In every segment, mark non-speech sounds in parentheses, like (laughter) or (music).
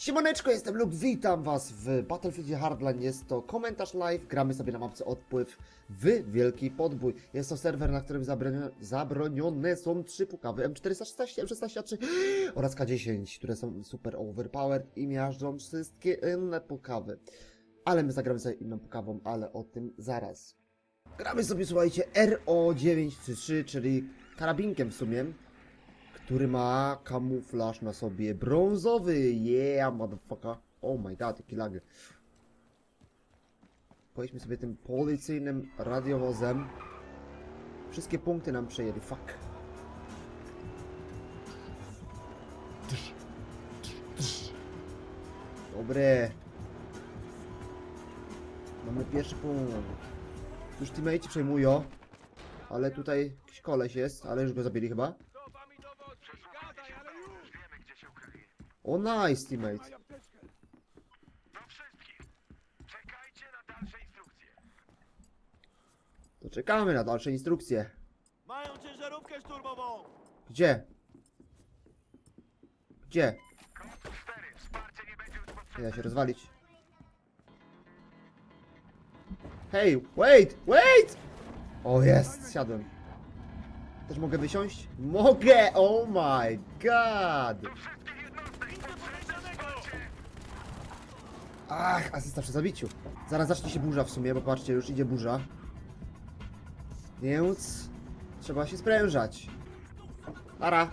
Siemaneczko, jestem Luke, witam was w Battlefieldzie Hardline. Jest to komentarz live, gramy sobie na mapce Odpływ w Wielki Podbój. Jest to serwer, na którym zabronione, są trzy pukawy M416, M16A3 oraz K10, które są super overpowered i miażdżą wszystkie inne pukawy. Ale my zagramy sobie inną pukawą, ale o tym zaraz. Gramy sobie, słuchajcie, RO933, czyli karabinkiem w sumie który ma kamuflaż na sobie brązowy. Yeah, motherfucker. Oh my god, jaki lag. Pojedźmy sobie tym policyjnym radiowozem. Wszystkie punkty nam przejęli, fuck. Dobre. Mamy pierwszy punkt. Już teammate przejmują. Ale tutaj jakiś koleś jest, ale już go zabili chyba. O nice teammate. Do wszystkich. Czekajcie na dalsze instrukcje. To czekamy na dalsze instrukcje. Mają ciężarówkę szturmową! Gdzie? Gdzie? Kod 4. Wsparcie nie będzie już Nie potrzebne. da się rozwalić. Hej, wait, wait! O jest, siadłem. Też mogę wysiąść? Mogę! Oh my god! Do wszystkich jednostek. Potrzebne wsparcie. Ach, asysta przy zabiciu. Zaraz zacznie się burza w sumie, bo patrzcie, już idzie burza. Więc trzeba się sprężać. Ara,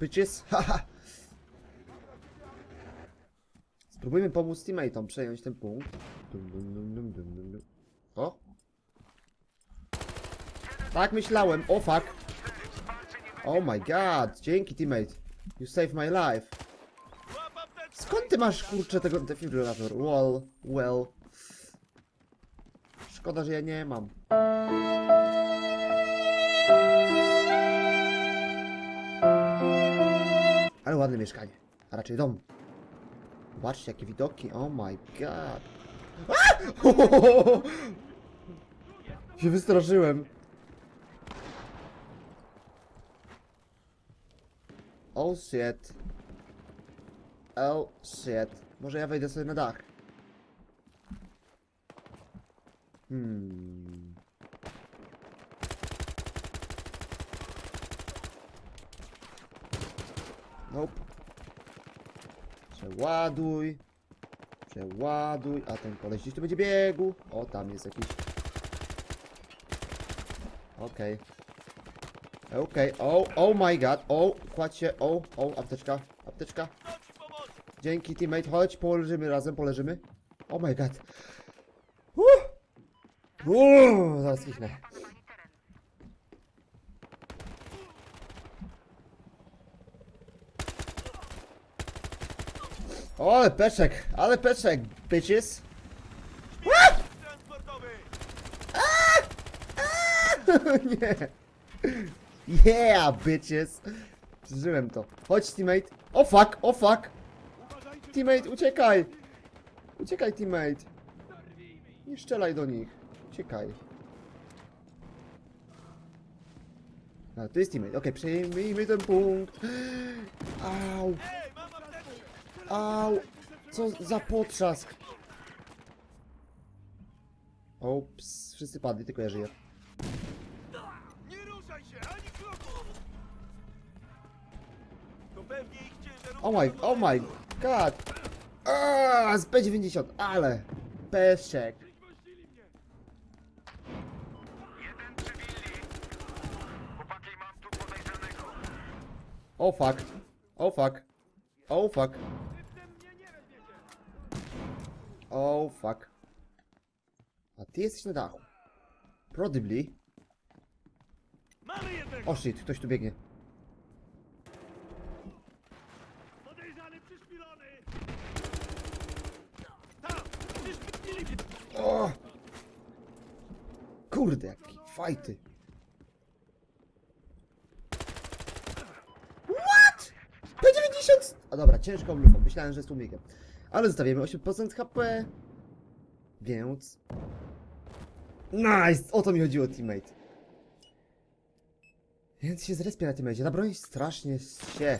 bitches, (laughs) haha. Spróbujmy pomóc teammateom przejąć ten punkt. O! Tak myślałem, o fuck! Oh my god, dzięki teammate. You saved my life. Skąd ty masz kurczę tego defibrylator? Well, well. Szkoda, że ja nie mam. Ale ładne mieszkanie. A raczej dom. Zobaczcie jakie widoki. Oh my god. (laughs) Się wystraszyłem. Oh shit. Oh shit. Może ja wejdę sobie na dach. Hmm. Nope. Przeładuj. Przeładuj. A ten koleś gdzieś tu będzie biegł. O, tam jest jakiś. Okej. Okej. Oh, oh my god. O, kładź się. O, o, apteczka. Apteczka. Dzięki teammate, chodź, poleżymy razem, poleżymy. Oh my god. Uh! Uh, zaraz kichnę. O, ale peczek, ale peczek, bitches. (laughs) Nie. Yeah, bitches. Przeżyłem to. Chodź, teammate. O fuck, o fuck. Teammate, uciekaj! Uciekaj, teammate! Nie strzelaj do nich. Uciekaj. A, to jest teammate. Okej, przejmijmy ten punkt. Au, au. Co za potrzask. Ops, wszyscy padli, tylko ja żyję. Nie ruszaj się, ani kroku! To pewnie ich ciężarówka Oh my, oh my god. Aaaa, z P90, ale. Peszek. Oh fuck. Oh fuck. Oh fuck. Oh fuck. A ty jesteś na dachu. Probably. O shit, ktoś tu biegnie. Podejrzany przyszpilony! Tam! Przyszpilili mnie! O! Kurde, jaki What? P90! A dobra, ciężką lufą. Myślałem, że jest tłumikiem. Ale zostawiamy 8% HP. Więc... Nice! O to mi chodziło, teammate. Więc się zrespię na teammate. Ta broń strasznie się...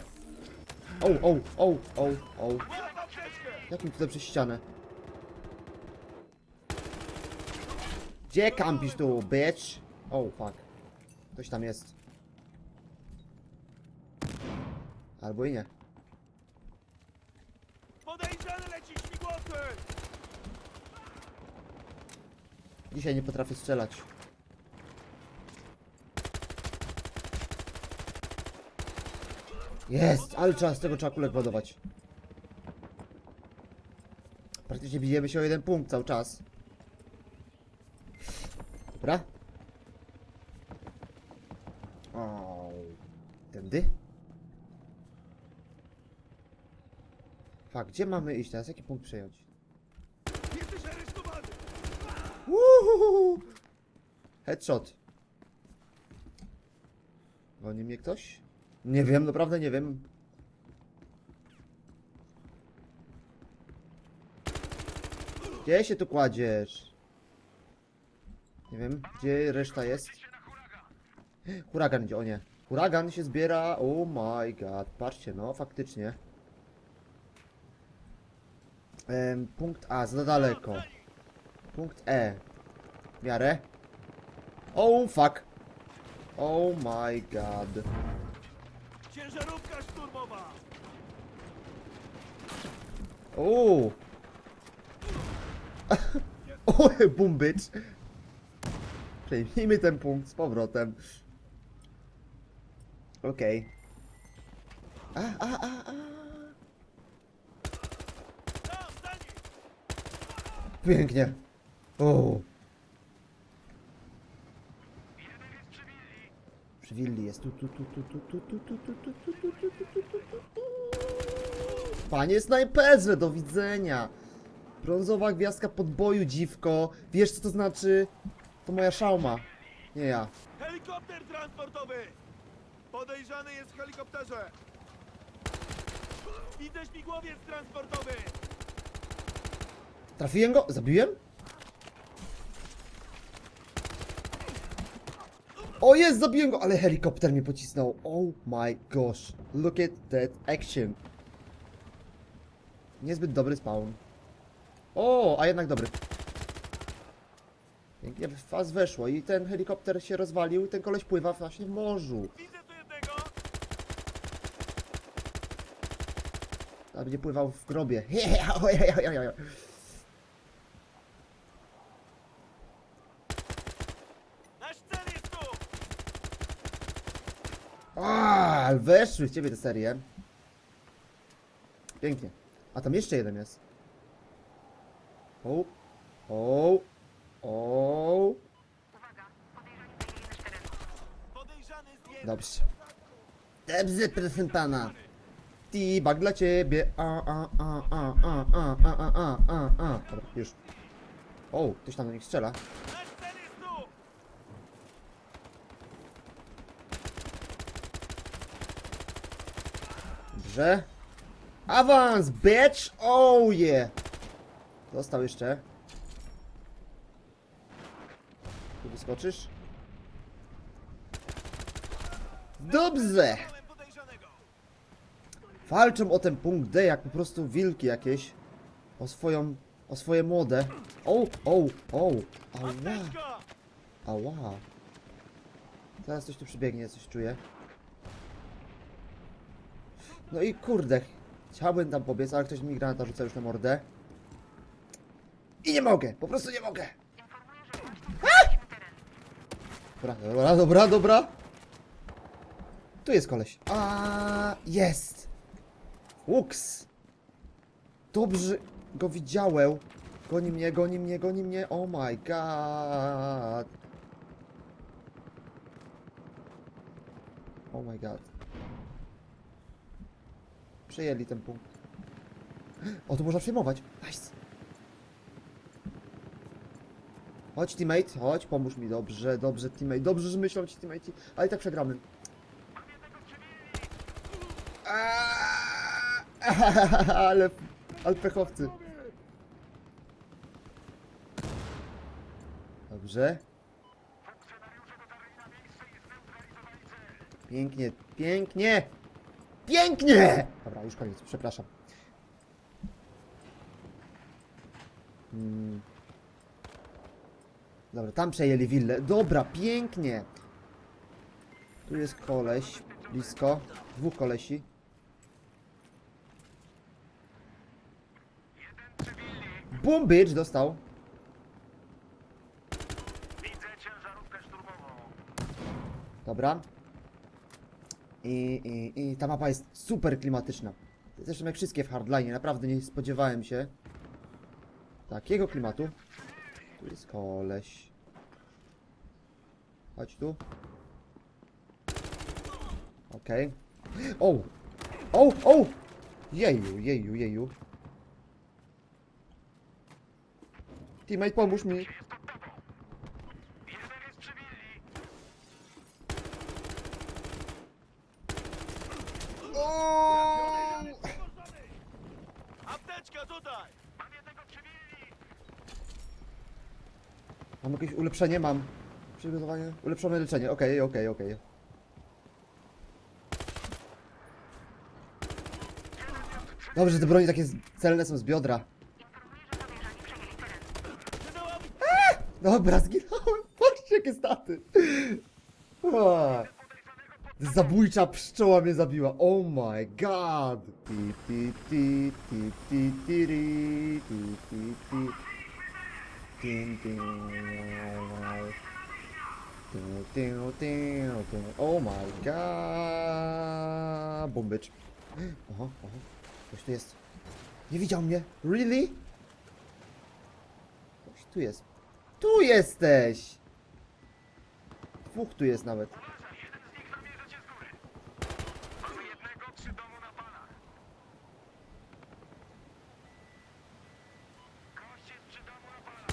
O, o, o, o, o. Apteczkę! Jakim tutaj przez ścianę? Gdzie kampisz tu, bitch? Oh, fuck. Ktoś tam jest. Albo i nie. Podejrzany leci śmigłowcy! Dzisiaj nie potrafię strzelać. Jest, ale trzeba z tego trzeba kulek ładować. Praktycznie bijemy się o jeden punkt cały czas. Dobra. O, tędy? Fak, gdzie mamy iść teraz? Jaki punkt przejąć? Jesteś aresztowany! Uhuhu. Headshot. Goni mnie ktoś? Nie wiem, naprawdę nie wiem. Gdzie się tu kładziesz? Nie wiem, gdzie reszta jest? Huragan idzie, o nie. Huragan się zbiera, oh my god. Patrzcie, no, faktycznie. Em, punkt A, za daleko. Punkt E. W miarę. Oh fuck. Oh my god. Ciężarówka szturmowa! O. o, (laughs) boom bitch. Przejmijmy ten punkt z powrotem. Okej. A, a, a, a. Tam, za nim! Pięknie. O. Przy willi jest tu, tu, tu, tu, tu, tu, tu, tu, tu, tu, tu, tu, tu, tu, tu, tu, tu. Panie snajperze, do widzenia. Brązowa gwiazdka podboju, dziwko. Wiesz co to znaczy? To moja szauma. Nie ja. Helikopter transportowy! Podejrzany jest w helikopterze! Widzę śmigłowiec transportowy! Trafiłem go? Zabiłem? O jest, zabiłem go, ale helikopter mnie pocisnął. Oh my gosh. Look at that action. Niezbyt dobry spawn. O, a jednak dobry. Pięknie w faz weszło i ten helikopter się rozwalił i ten koleś pływa właśnie w morzu. A będzie pływał w grobie. (laughs) Nasz cel jest tu! A, ale weszły w ciebie te serie. Pięknie. A tam jeszcze jeden jest. O, o, o. Dobrze. Dobrze, proszę pana. T-bag dla ciebie. A, a, a, a, a, a, a, a, a, a, a. Dobra, już. O, ktoś tam do nich strzela. Nasz cel jest tu! Dobrze. Awans, bitch! Oh yeah! Został jeszcze. Tu wyskoczysz? Dobrze! Walczą o ten punkt D jak po prostu wilki jakieś. O swoją, o swoje młode. O, o, o, ała, Apteczka! ała. Zaraz coś tu przybiegnie, coś czuję. No i kurde, chciałbym tam pobiec, ale ktoś mi granata rzuca już na mordę. I nie mogę, po prostu nie mogę. Dobra, dobra, dobra, dobra. Tu jest koleś. A jest. Łuks. Dobrze go widziałem. Goni mnie, goni mnie, goni mnie. Oh my god. Oh my god. Przejęli ten punkt. O, tu można przejmować. Nice. Chodź teammate, chodź, pomóż mi. Dobrze, dobrze teammate. Dobrze, że myślą ci teammate, ale i tak przegramy. Aaaa, (laughs) Ale, ale pechowcy. Dobrze. Pięknie, pięknie! Pięknie! Dobra, już koniec, przepraszam. Mm. Dobra, tam przejęli willę. Dobra, pięknie. Tu jest koleś, blisko. Dwóch kolesi. Boom, bitch, dostał. Dobra. I, i, I ta mapa jest super klimatyczna. Zresztą jak wszystkie w Hardline, naprawdę nie spodziewałem się takiego klimatu. Tu jest koleś. Chodź tu. Okej. O! O! O! Jeju, jeju, jeju. Teammate, pomóż mi. Jeden jest przy willi. O! Apteczka tutaj! Mam jednego przy willi. Mam jakieś ulepszenie? Mam. Przygotowanie? Ulepszone leczenie. Okej, okej, okej. Dobrze, że te broni takie celne są z biodra. Przydałam Dobra, zginąłem. Patrzcie, jakie staty. O, Zabójcza pszczoła mnie zabiła. Oh my god. Ti, ti, ti, ti, ti, ti, ti, ti, ti. Tin. Oh my god. Bombycz. Oho, oho. Ktoś tu jest. Nie widział mnie. Really? Ktoś tu jest. Tu jesteś! Dwóch tu jest nawet. Jeden z nich zamierza cię z góry. Mamy jednego przy domu na palach. Gość jest przy domu na palach.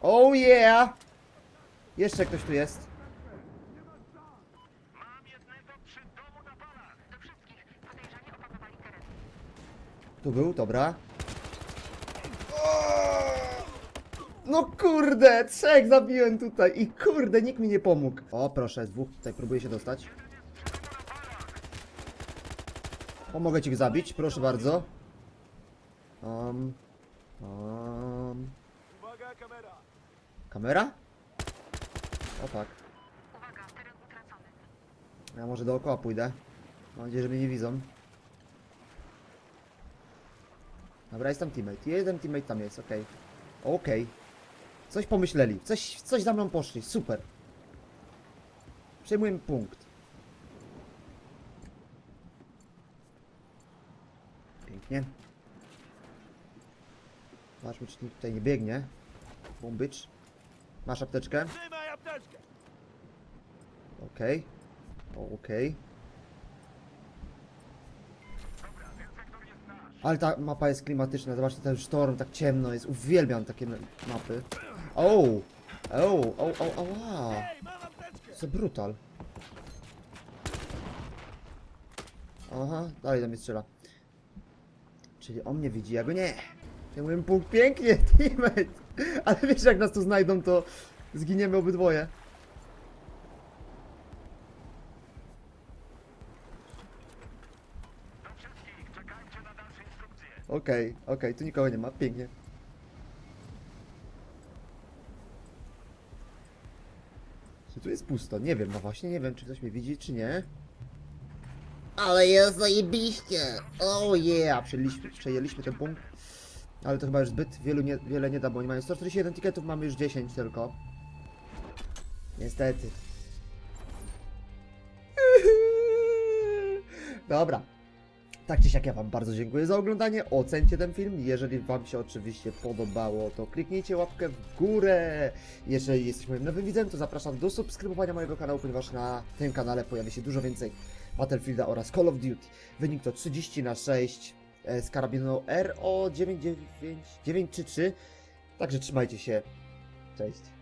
Oh yeah! Jeszcze ktoś tu jest. Mam jednego przy domu na palach. Do wszystkich podejrzani opanowali teren. Tu był, dobra. No kurde, trzech zabiłem tutaj i kurde, nikt mi nie pomógł. O, proszę, dwóch tutaj próbuje się dostać. Pomogę ci ich zabić, proszę bardzo. Um, um, Uwaga, kamera! Kamera? O tak. Ja może dookoła pójdę. Mam nadzieję, że mnie nie widzą. Dobra, jest tam teammate. Jeden teammate tam jest, okej. Okej. Coś pomyśleli. Coś, coś za mną poszli. Super. Przejmujemy punkt. Pięknie. Zobaczmy, czy nikt tutaj nie biegnie. Bombycz. Masz apteczkę? Trzymaj apteczkę! Okej. O, Okej. Ale ta mapa jest klimatyczna. Zobaczcie, ten sztorm, tak ciemno jest. Uwielbiam takie mapy. O! O! O! O! Apteczkę! Co brutal. Aha, dalej do mnie strzela. Czyli on mnie widzi, ja go nie. Przejmujemy punkt pięknie, (laughs) teammate. (laughs) Ale wiesz, jak nas tu znajdą, to zginiemy obydwoje. Okej, okej, tu nikogo nie ma, pięknie. Czy tu jest pusto? Nie wiem, no właśnie, nie wiem, czy ktoś mnie widzi, czy nie. Ale jest zajebiście! Oh yeah! Przejęliśmy, przejęliśmy ten punkt. Ale to chyba już zbyt wielu nie, wiele nie da, bo oni mają 141 tiketów, mamy już 10 tylko. Niestety. (laughs) Dobra, tak czy siak ja Wam bardzo dziękuję za oglądanie. Ocencie ten film. Jeżeli Wam się oczywiście podobało, to kliknijcie łapkę w górę. Jeżeli jesteś moim nowym widzem, to zapraszam do subskrybowania mojego kanału, ponieważ na tym kanale pojawi się dużo więcej Battlefielda oraz Call of Duty. Wynik to 30 na 6 e, z karabinu RO99933. Także trzymajcie się. Cześć.